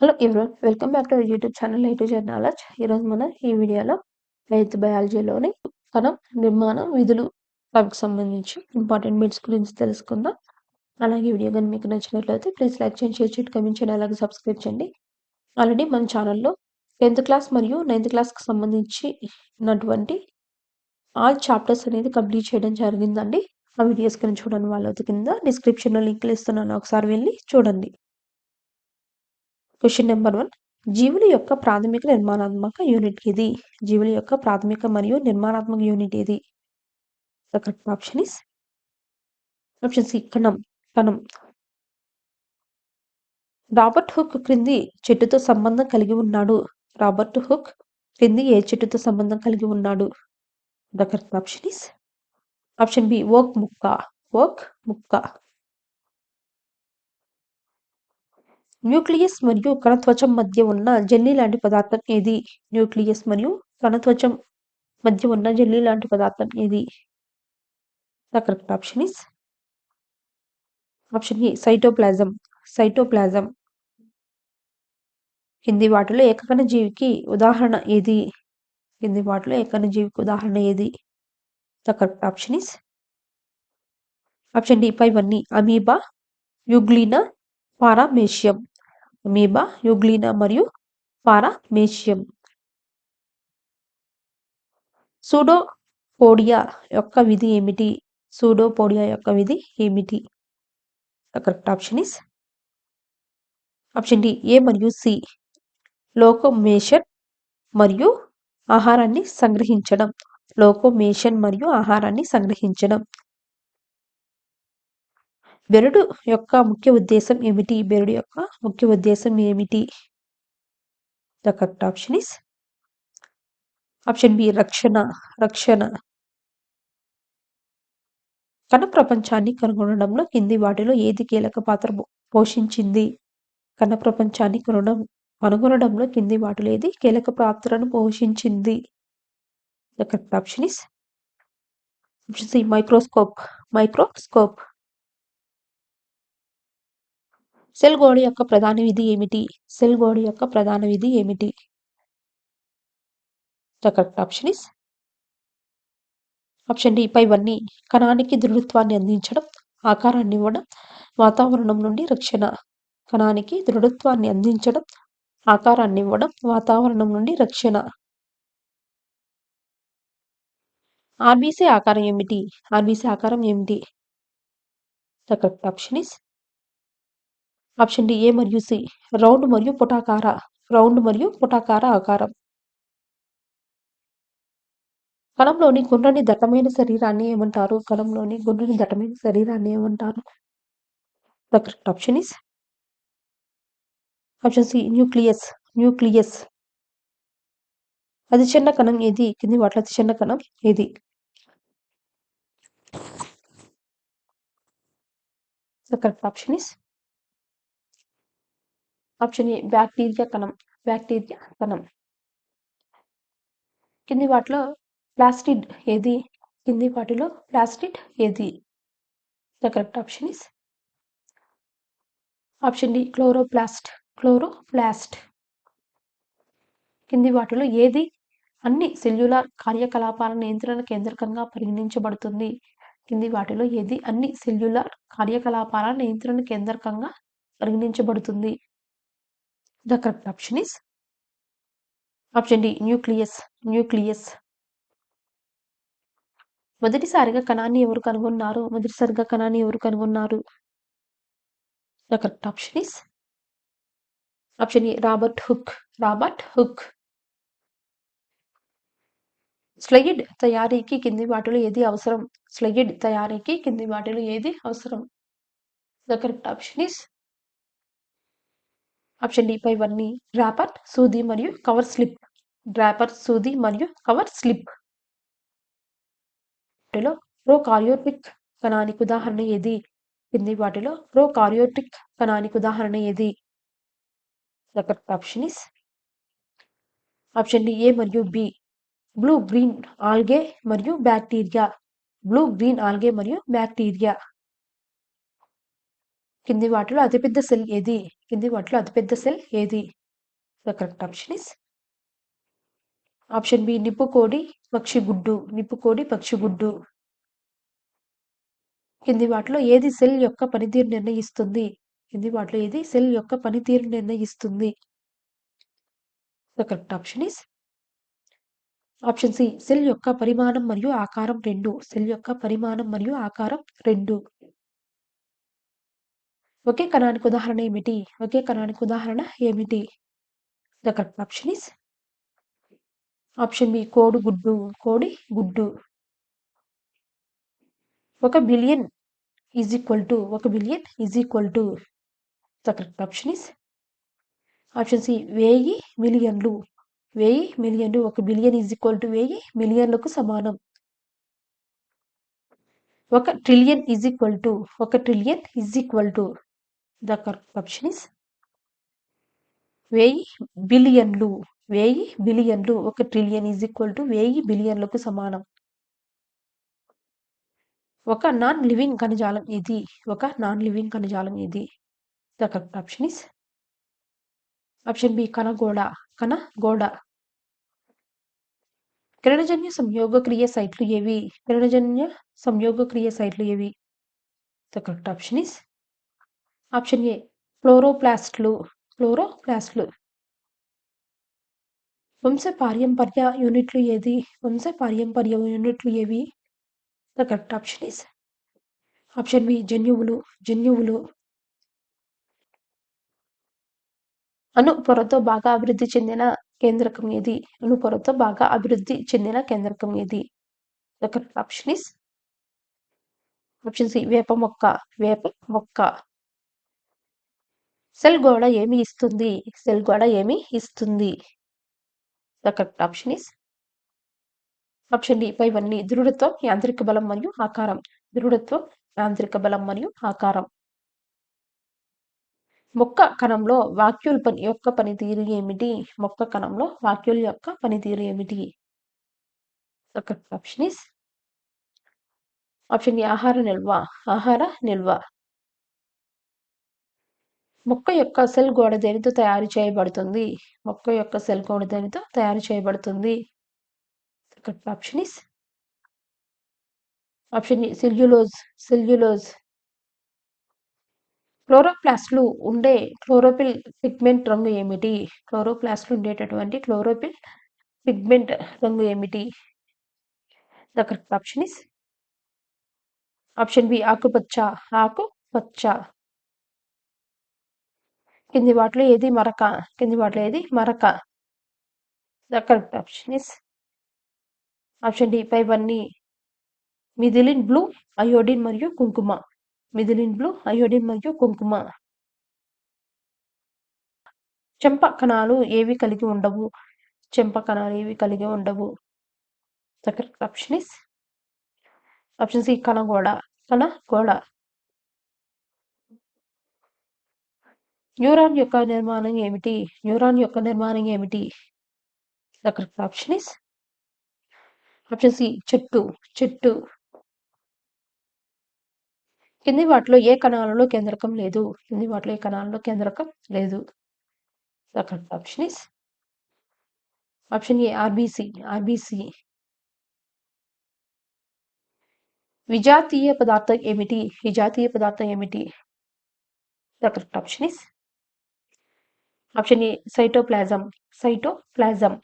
Hello everyone welcome back to YouTube channel A to Z knowledge ఈరోజు మనం ఈ వీడియోలో ఎయిత్ బయాలజీలోని కణం నిర్మాణం విధులు వాటికి సంబంధించి ఇంపార్టెంట్ బిట్స్ గురించి తెలుసుకుందాం. అలాగే వీడియో కానీ మీకు నచ్చినట్లయితే ప్లీజ్ లైక్ చేయండి షేర్ చేయండి కమెంట్ చేయండి అలాగే సబ్స్క్రైబ్ చేయండి. ఆల్రెడీ మన ఛానల్లో టెన్త్ క్లాస్ మరియు నైన్త్ క్లాస్కి సంబంధించి ఉన్నటువంటి ఆల్ చాప్టర్స్ అనేది కంప్లీట్ చేయడం జరిగిందండి. ఆ వీడియోస్ కానీ చూడండి వాళ్ళ కింద డిస్క్రిప్షన్లో లింక్లు ఇస్తున్నాను. ఒకసారి వెళ్ళి చూడండి. క్వశ్చన్ నెంబర్ వన్ జీవుల యొక్క ప్రాథమిక నిర్మాణాత్మక యూనిట్ ఇది జీవుల యొక్క ప్రాథమిక మరియు నిర్మాణాత్మక యూనిట్ ఇది correct option is option C కణం కణం. రాబర్ట్ హుక్ క్రింది చెట్టుతో సంబంధం కలిగి ఉన్నాడు. రాబర్ట్ హుక్ క్రింది ఏ చెట్టుతో సంబంధం కలిగి ఉన్నాడు? The correct option is option B oak ముక్క ఓక్ ముక్క న్యూక్లియస్ మరియు కణత్వచం మధ్య ఉన్న జెల్లీ లాంటి పదార్థం ఏది? న్యూక్లియస్ మరియు కణత్వచం మధ్య ఉన్న జెల్లీ లాంటి పదార్థం ఏది? The correct option is option A cytoplasm. Cytoplasm. కింది వాటిలో ఏకకణ జీవికి ఉదాహరణ ఏది? కింది వాటిలో ఏకకణ జీవికి ఉదాహరణ ఏది? The correct option is option D పైవన్నీ. Amoeba euglena paramecium. Amoeba euglena మరియు పారామేషియం సూడోపోడియా యొక్క విధి ఏమిటి? సూడోపోడియా యొక్క విధి ఏమిటి? Correct option is option D A మరియు సి లోకోమేషన్ మరియు ఆహారాన్ని సంగ్రహించడం. లోకోమేషన్ మరియు ఆహారాన్ని సంగ్రహించడం. బెరడు యొక్క ముఖ్య ఉద్దేశం ఏమిటి? బెరడు యొక్క ముఖ్య ఉద్దేశం ఏమిటి? The correct option is option B రక్షణ రక్షణ. కణ ప్రపంచాన్ని కనుగొనడంలో కింది వాటిలో ఏది కీలక పాత్ర పోషించింది? కణ ప్రపంచాన్ని కొనడం కనుగొనడంలో కింది వాటిలో ఏది కీలక పాత్రను పోషించింది? The correct option is option C microscope microscope cell గోడ యొక్క ప్రధాన విధి ఏమిటి? సెల్ గోడ యొక్క ప్రధాన విధి ఏమిటి? The correct option is option D పైవన్నీ కణానికి దృఢత్వాన్ని అందించడం ఆకారాన్ని ఇవ్వడం వాతావరణం నుండి రక్షణ. కణానికి దృఢత్వాన్ని అందించడం ఆకారాన్ని ఇవ్వడం వాతావరణం నుండి రక్షణ. ఆర్బీసీ ఆకారం ఏమిటి? ఆర్బీసీ ఆకారం ఏమిటి? The correct option is option D A మరియు సి. రౌండ్ మరియు పుటాకార. రౌండ్ మరియు పుటాకార ఆకారం. కణంలోని గుండ్రని దట్టమైన శరీరాన్ని ఏమంటారు? కణంలోని గుండ్రని దట్టమైన శరీరాన్ని ఏమంటారు? The correct option is option C nucleus nucleus అతి చిన్న కణం ఏది? కింది వాటిలో అతి చిన్న కణం ఏది? The correct option is option A bacteria కణం బ్యాక్టీరియా కణం. కింది వాటిలో ప్లాస్టిడ్ ఏది? కింది వాటిలో ప్లాస్టిడ్ ఏది? The correct option is option D chloroplast chloroplast కింది వాటిలో ఏది? అన్ని సెల్యులార్ కార్యకలాపాల నియంత్రణ కేంద్రకంగా పరిగణించబడుతుంది. కింది వాటిలో ఏది? అన్ని సెల్యులార్ కార్యకలాపాల నియంత్రణ కేంద్రకంగా పరిగణించబడుతుంది. The correct option is option D nucleus nucleus మొదటిసారిగా కణాన్ని ఎవరు కనుగొన్నారు? మొదటిసారిగా కణాన్ని ఎవరు కనుగొన్నారు? The correct option is option A Robert Hooke Robert Hooke slide తయారీకి కింది వాటిలో ఏది అవసరం? స్లయిడ్ తయారీకి కింది వాటిలో ఏది అవసరం? The correct option is option D పైవన్నీ డ్రాపర్ సూది మరియు కవర్ స్లిప్. డ్రాపర్ సూది మరియు కవర్ స్లిప్. వాటిలో ప్రోకార్యోటిక్ కణానికి ఉదాహరణ ఏది? కింది వాటిలో ప్రోకార్యోటిక్ కణానికి ఉదాహరణ ఏది? The option is option D A మరియు బి. బ్లూ గ్రీన్ ఆల్గే మరియు బ్యాక్టీరియా. బ్లూ గ్రీన్ ఆల్గే మరియు బ్యాక్టీరియా. కింది వాటిలో అతిపెద్ద సెల్ ఏది? కింది వాటిలో అతిపెద్ద సెల్ ఏది? The correct option is option B నిప్పుకోడి పక్షి గుడ్డు. నిప్పుకోడి పక్షి గుడ్డు. కింది వాటిలో ఏది సెల్ యొక్క పనితీరు నిర్ణయిస్తుంది? కింది వాటిలో ఏది సెల్ యొక్క పనితీరు నిర్ణయిస్తుంది? The correct option is option C cell యొక్క పరిమాణం మరియు ఆకారం రెండు. సెల్ యొక్క పరిమాణం మరియు ఆకారం రెండు. ఒకే కణానికి ఉదాహరణ ఏమిటి? ఒకే కణానికి ఉదాహరణ ఏమిటి? The correct option is option B కోడి గుడ్డు కోడి గుడ్డు. ఒక బిలియన్ ఈజ్ ఈక్వల్ టు ఒక billion is equal to the correct option is option C వెయ్యి మిలియన్లు. వెయ్యి మిలియన్లు ఒక బిలియన్ ఈజ్ ఈక్వల్ టు వెయ్యి మిలియన్లకు సమానం. ఒక ట్రిలియన్ ఈజ్ ఈక్వల్ టు ఒక trillion is equal to the correct is వెయ్యి బిలియన్లు వెయ్యి బిలియన్లు ఒక ట్రిలియన్ ఈజ్ ఈక్వల్ టు వెయ్యి బిలియన్లకు సమానం ఒక నాన్ లివింగ్ కణజాలం ఇది ఒక నాన్ లివింగ్ కణజాలం ఇది the correct option is option B కణగోడ కణగోడ కిరణజన్య సంయోగక్రియ సైట్లు ఏవి కిరణజన్య సంయోగక్రియ సైట్లు ఏవి the correct option is option A ఫ్లోరోప్లాస్ట్లు ఫ్లోరోప్లాస్ట్లు. వంశ పారంపర్య యూనిట్లు ఏది? వంశ యూనిట్లు ఏవి? The correct option is option B జన్యువులు జన్యువులు. అణు పొరతో బాగా అభివృద్ధి చెందిన కేంద్రకం ఏది? అణు పొరతో బాగా అభివృద్ధి చెందిన కేంద్రకం ఏది? The correct option is option C వేప మొక్క వేప మొక్క. సెల్ గోడ ఏమి ఇస్తుంది? సెల్ గోడ ఏమి ఇస్తుంది? The correct option is option D పైవన్నీ దృఢత్వం యాంత్రిక బలం మరియు ఆకారం. దృఢత్వం యాంత్రిక బలం మరియు ఆకారం. మొక్క కణంలో వాక్యూల్ పని యొక్క పనితీరు ఏమిటి? మొక్క కణంలో వాక్యూల్ యొక్క పనితీరు ఏమిటి? ఆప్షన్ ఇస్ ఆప్షన్ ఆహార నిల్వ. ఆహార నిల్వ. మొక్క యొక్క సెల్ గోడ దేనితో తయారు చేయబడుతుంది. మొక్క యొక్క సెల్ గోడ దేనితో తయారు చేయబడుతుంది. Second option is option cellulose cellulose. క్లోరోప్లాస్ట్లు ఉండే క్లోరోపిల్ పిగ్మెంట్ రంగు ఏమిటి? క్లోరోప్లాస్ట్లు ఉండేటటువంటి క్లోరోపిల్ పిగ్మెంట్ రంగు ఏమిటి? The correct option is option B ఆకుపచ్చ ఆకుపచ్చ. కింది వాటిలో ఏది మరక? కింది వాటిలో ఏది మరక? The correct option is. Option D పైవన్నీ మిథిలిన్ బ్లూ అయోడిన్ మరియు కుంకుమ. మిథిలిన్ బ్లూ అయోడిన్ మరియు కుంకుమ. చెంప కణాలు ఏవి కలిగి ఉండవు? చెంప కణాలు ఏవి కలిగి ఉండవు? The correct option is. Option C కణగోడ కణగోడ న్యూరాన్ యొక్క నిర్మాణం ఏమిటి? న్యూరాన్ యొక్క నిర్మాణం ఏమిటి? The correct option is option C చెట్టు చెట్టు. కింది వాటిలో ఏ కణాలలో కేంద్రకం లేదు? కింది వాటిలో ఏ కణాలలో కేంద్రకం లేదు? The correct option is option A RBC RBC విజాతీయ పదార్థం ఏమిటి? విజాతీయ పదార్థం ఏమిటి? Correct option is option A cytoplasm cytoplasm